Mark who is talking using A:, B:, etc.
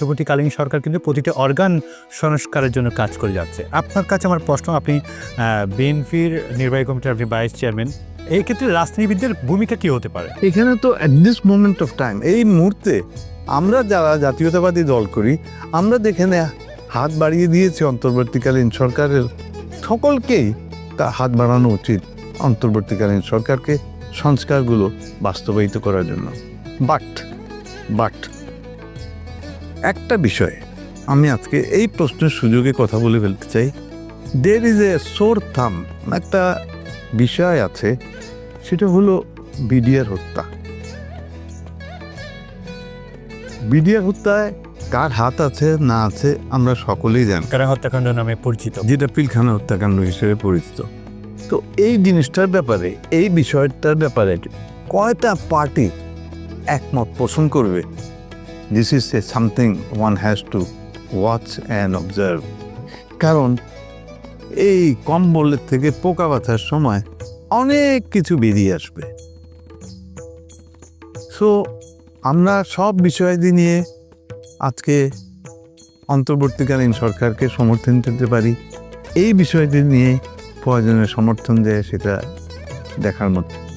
A: অন্তর্বর্তীকালীন সরকার কিন্তু প্রতিটি অর্গান সংস্কারের জন্য কাজ করে যাচ্ছে। আপনার কাছে আমার প্রশ্ন, আপনি বিএনপির নির্বাহী কমিটির আপনি ভাইস চেয়ারম্যান এই ক্ষেত্রে রাজনীতিবিদদের ভূমিকা কি হতে পারে?
B: এখানে তো at this moment of time এই মুহূর্তে আমরা যারা জাতীয়তাবাদী দল করি, আমরা যেখানে হাত বাড়িয়ে দিয়েছি অন্তর্বর্তীকালীন সরকারের সকলকেই, তা হাত বাড়ানো উচিত অন্তর্বর্তীকালীন সরকারকে সংস্কারগুলো বাস্তবায়িত করার জন্য। বাট বাট একটা বিষয় আমি আজকে এই প্রশ্নের সুযোগে কথা বলে ফেলতে চাই। দের ইজ এ সোর থাম একটা বিষয় আছে সেটা হলো বিডিআর হত্যা। বিডিআর হত্যায় কার হাত আছে না আছে আমরা সকলেই জানি।
A: কারা হত্যাকাণ্ড নামে পরিচিত?
B: যেটা পিলখানা হত্যাকাণ্ড হিসেবে পরিচিত। তো এই জিনিসটার ব্যাপারে এই বিষয়টার ব্যাপারে কয়টা পার্টি একমত পোষণ করবে? This is a something one has to watch and observe কারণ এই কম্বলের থেকে পোকা বাঁচার সময় অনেক কিছু বেরিয়ে আসবে। সো আমরা সব বিষয়াদি নিয়ে আজকে অন্তর্বর্তীকালীন সরকারকে সমর্থন দিতে পারি। এই বিষয়টি নিয়ে প্রয়োজনে সমর্থন দেয় সেটা দেখার মতো।